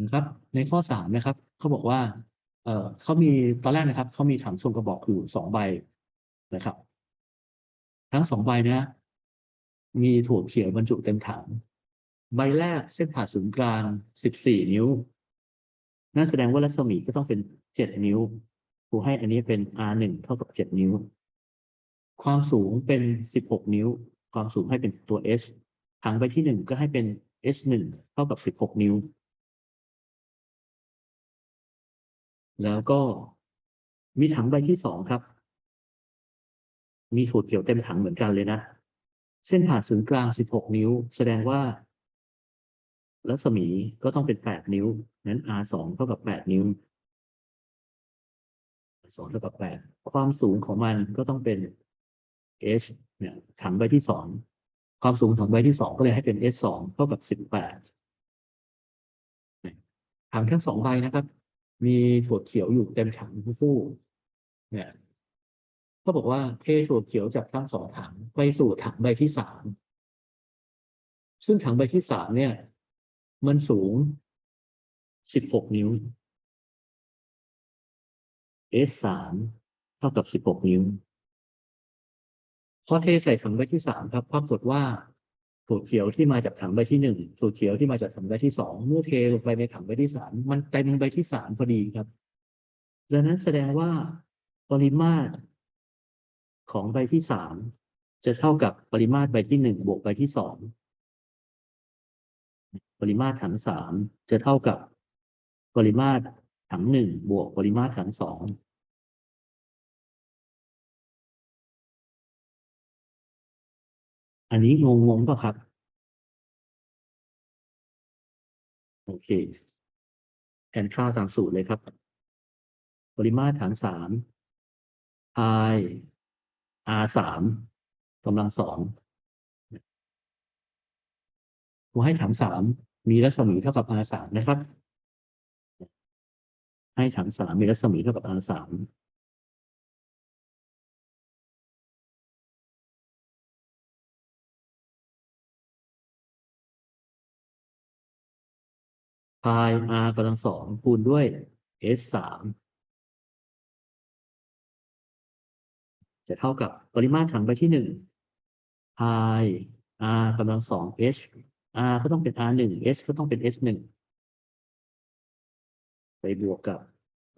นะครับในข้อสามนะครับเขาบอกว่าเออเขามีตอนแรกนะครับเขามีถังทรงกระบอกอยู่สองใบนะครับ ทั้งสองใบนี้ยมีถั่วเขียวบรรจุเต็มถัง ใบแรกเส้นผ่าศูนย์กลางสิบสี่นิ้ว นั่นแสดงว่ารัศมีก็ต้องเป็นเจ็ดนิ้วครูให้อันนี้เป็น R หนึ่งเท่ากับเจ็ดนิ้ว ความสูงเป็นสิบหกนิ้ว ความสูงให้เป็นตัว h ถังใบที่หนึ่งก็ให้เป็น h หนึ่งเท่ากับสิบหกนิ้ว แล้วก็มีถังใบที่สองครับ มีถั่วเขียวเต็มถังเหมือนกันเลยนะ เส้นผ่าศูนย์กลางสิบหกนิ้ว แสดงว่ารัศมีก็ต้องเป็นแปดนิ้ว นั้น R สองเท่ากับแปดนิ้วสองเท่ากับแปดความสูงของมันก็ต้องเป็น h เนี่ยถังใบที่สองความสูงของใบที่สองก็เลยให้เป็น h สองเท่ากับสิบแปดถังทั้งสองใบนะครับ มีถั่วเขียวอยู่เต็มถังทั้งคู่เนี่ยก็บอกว่าเทถั่วเขียวจากทั้งสองถังไปสู่ถังใบที่สามซึ่งถังใบที่สามเนี่ย มันสูงสิบหกนิ้ว S สามเท่ากับสิบหกนิ้วพอเทใส่ถังใบที่สามครับปรากฏว่า ถั่วเขียวที่มาจากถังใบที่หนึ่งถั่วเขียวที่มาจากถังใบที่สองเมื่อเทลงไปในถังใบที่สามมันเต็มใบที่สามพอดีครับดังนั้นแสดงว่าปริมาตรของใบที่สามจะเท่ากับปริมาตรใบที่หนึ่งบวกใบที่สองปริมาตรถังสามจะเท่ากับปริมาตรถังหนึ่งบวกปริมาตรถังสอง อันนี้งงงป่ะครับ โอเคแทนค่าตามสูตรเลยครับ ปริมาตรฐานสาม i r สามกำลังสองผมให้ถังสามมีรัศมีเท่ากับ r สามนะครับ ให้ถังสามมีรัศมีเท่ากับ r สาม พาย r กำลังสองคูณด้วย s สามจะเท่ากับปริมาตรถังใบที่หนึ่ง pi r กำลังสอง h r ก็ต้องเป็น r หนึ่ง h ก็ต้องเป็น s หนึ่งไปบวกกับ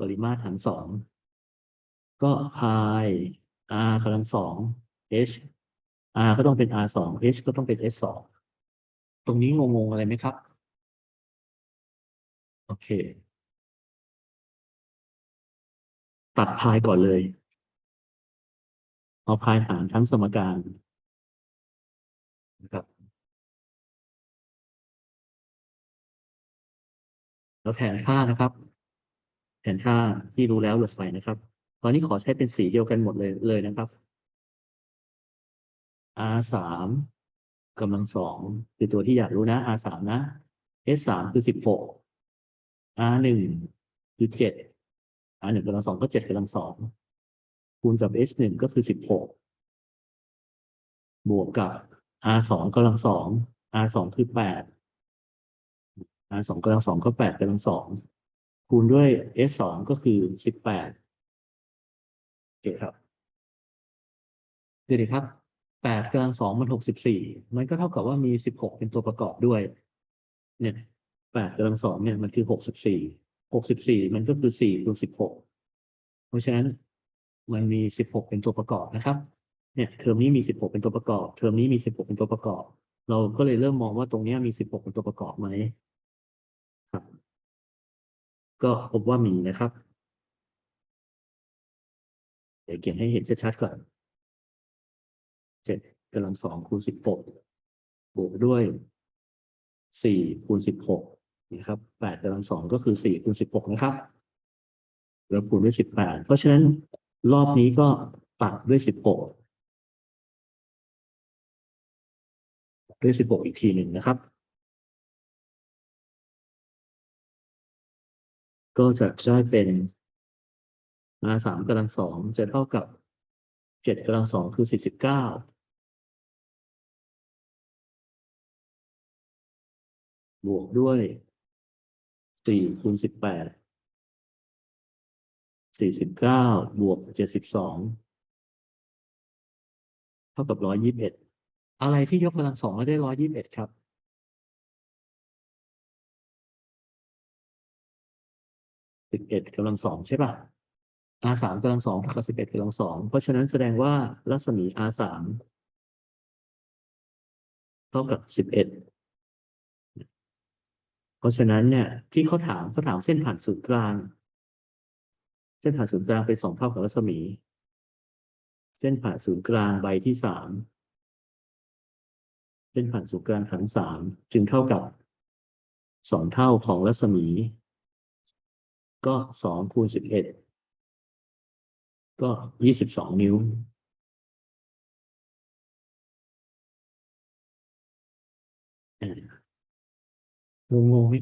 ปริมาตรถังสองก็ pi r กำลังสอง h r ก็ต้องเป็น r สอง h ก็ต้องเป็น s สองตรงนี้งงๆอะไรไหมครับ โอเค ตัดพายก่อนเลย เอาพายหารทั้งสมการนะครับแล้วแทนค่านะครับ แทนค่าที่รู้แล้วหลบไปนะครับ ตอนนี้ขอใช้เป็นสีเดียวกันหมดเลยเลยนะครับ R สามกำลังสองคือตัวที่อยากรู้นะ R สามนะ S สามคือสิบหก R หนึ่งคือเจ็ด R หนึ่งกำลังสองก็เจ็ดกำลังสองคูณกับ H หนึ่งก็คือสิบหกบวกกับ R สองกำลังสอง R สองคือแปด R สองกำลังสองก็แปดกำลังสองคูณด้วย S สองก็คือสิบแปดโอเคครับดูดิครับแปดกำลังสองมันหกสิบสี่มันก็เท่ากับว่ามีสิบหกเป็นตัวประกอบด้วย เนี่ย แปดกำลังสองเนี่ยมันคือหกสิบสี่หกสิบสี่มันก็คือสี่คูณสิบหกเพราะฉะนั้นมันมีสิบหกเป็นตัวประกอบนะครับ เนี่ยเทอมนี้มีสิบหกเป็นตัวประกอบ เทอมนี้มีสิบหกเป็นตัวประกอบ เราก็เลยเริ่มมองว่าตรงเนี้ยมีสิบหกเป็นตัวประกอบไหมครับ ก็พบว่ามีนะครับ เดี๋ยวเขียนให้เห็นชัดๆก่อนเจ็ดกำลังสองคูณสิบหกบวกด้วยสี่คูณสิบหก นะครับแปดกำลังสองก็คือสี่คูณสิบหกนะครับ แล้วคูณด้วยสิบแปดเพราะฉะนั้นรอบนี้ก็ตัดด้วยสิบหกด้วยสิบหกอีกทีหนึ่งนะครับ ก็จะได้เป็น r สามกำลังสองจะเท่ากับเจ็ดกำลังสองคือสี่สิบเก้าบวกด้วย สี่คูณสิบแปดสี่สิบเก้าบวกเจ็ดสิบสองเท่ากับร้อยยี่สิบเอ็ดอะไรที่ยกกำลังสองแล้วได้ร้อยยี่สิบเอ็ดครับ สิบเอ็ดกำลังสองใช่ป่ะ R สามกำลังสองกับสิบเอ็ดกำลังสองเพราะฉะนั้นแสดงว่ารัศมี R สามเท่ากับสิบเอ็ด ราะฉะนั้นเนี่ยที่เขาถามเขาถามเส้นผ่านศูนย์กลาง เส้นผ่านศูนย์กลางเป็นสองเท่ากับรัศมี เส้นผ่านศูนย์กลางใบที่สามเส้นผ่านศูนย์กลางฐานสามจึงเท่ากับสองเท่าของรัศมี ก็สองคูณสิบเอ็ดก็ยี่สิบสองนิ้วอ งงๆไหม